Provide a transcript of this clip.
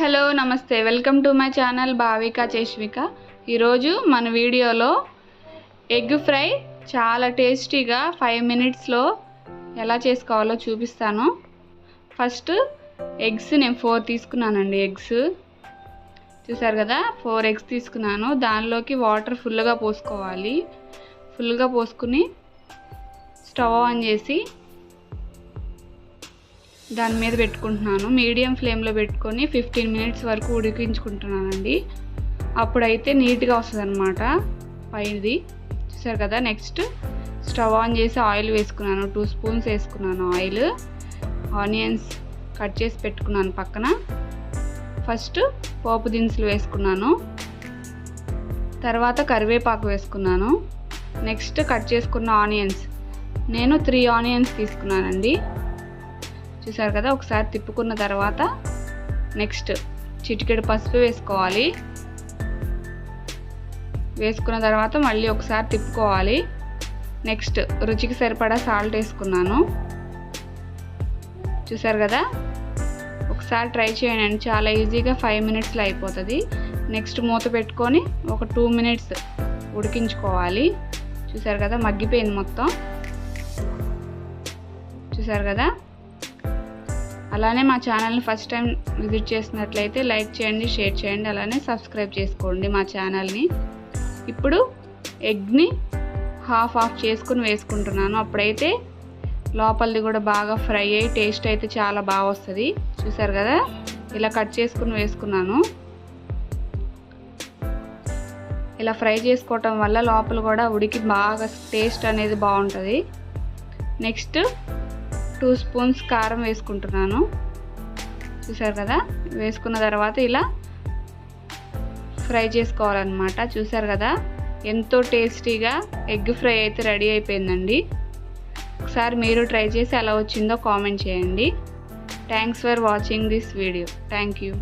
Hello నమస్తే. Welcome to my channel Bhavika Cheshvika ఈరోజు మన వీడియోలో ఎగ్ ఫ్రై చాలా టేస్టీగా ఫైవ్ మినిట్స్లో ఎలా చేసుకోవాలో చూపిస్తాను. ఫస్ట్ ఎగ్స్ నేను ఫోర్ తీసుకున్నానండి ఎగ్స్. చూసారు కదా ఫోర్ ఎగ్స్ తీసుకున్నాను. దానిలోకి వాటర్ ఫుల్గా పోసుకోవాలి. ఫుల్గా పోసుకుని స్టవ్ ఆన్ చేసి దాని మీద పెట్టుకుంటున్నాను. మీడియం ఫ్లేమ్లో పెట్టుకొని ఫిఫ్టీన్ మినిట్స్ వరకు ఉడికించుకుంటున్నానండి. అప్పుడైతే నీట్గా వస్తుంది అనమాట పైది చూసారు కదా నెక్స్ట్ స్టవ్ ఆన్ చేసి ఆయిల్ వేసుకున్నాను. టూ స్పూన్స్ వేసుకున్నాను ఆయిల్. ఆనియన్స్ కట్ చేసి పెట్టుకున్నాను పక్కన. ఫస్ట్ పోపు దినుసులు వేసుకున్నాను. తర్వాత కరివేపాకు వేసుకున్నాను. నెక్స్ట్ కట్ చేసుకున్న ఆనియన్స్. నేను త్రీ ఆనియన్స్ తీసుకున్నానండి. చూసారు కదా ఒకసారి తిప్పుకున్న తర్వాత నెక్స్ట్ చిటికెడు పసుపు వేసుకోవాలి. వేసుకున్న తర్వాత మళ్ళీ ఒకసారి తిప్పుకోవాలి. నెక్స్ట్ రుచికి సరిపడా సాల్ట్ వేసుకున్నాను. చూసారు కదా? ఒకసారి ట్రై చేయండి చాలా ఈజీగా ఫైవ్ మినిట్స్లో అయిపోతుంది. నెక్స్ట్ మూత పెట్టుకొని ఒక టూ మినిట్స్ ఉడికించుకోవాలి. చూసారు కదా? మగ్గిపోయింది మొత్తం. చూసారు కదా? అలానే మా ఛానల్ని ఫస్ట్ టైం విజిట్ చేసినట్లయితే లైక్ చేయండి షేర్ చేయండి అలానే సబ్స్క్రైబ్ చేసుకోండి మా ఛానల్ని. ఇప్పుడు ఎగ్ని హాఫ్ ఆఫ్ చేసుకుని వేసుకుంటున్నాను. అప్పుడైతే లోపలిది కూడా బాగా ఫ్రై అయ్యి టేస్ట్ అయితే చాలా బాగా వస్తుంది. చూసారు కదా? ఇలా కట్ చేసుకుని వేసుకున్నాను. ఇలా ఫ్రై చేసుకోవటం వల్ల లోపల కూడా ఉడికి బాగా టేస్ట్ అనేది బాగుంటుంది. నెక్స్ట్ టూ స్పూన్స్ కారం వేసుకుంటున్నాను. చూసారు కదా? వేసుకున్న తర్వాత ఇలా ఫ్రై చేసుకోవాలన్నమాట. చూసారు కదా? ఎంతో టేస్టీగా ఎగ్ ఫ్రై అయితే రెడీ అయిపోయిందండి. ఒకసారి మీరు ట్రై చేసి ఎలా వచ్చిందో కామెంట్ చేయండి. Thanks for watching this video thank you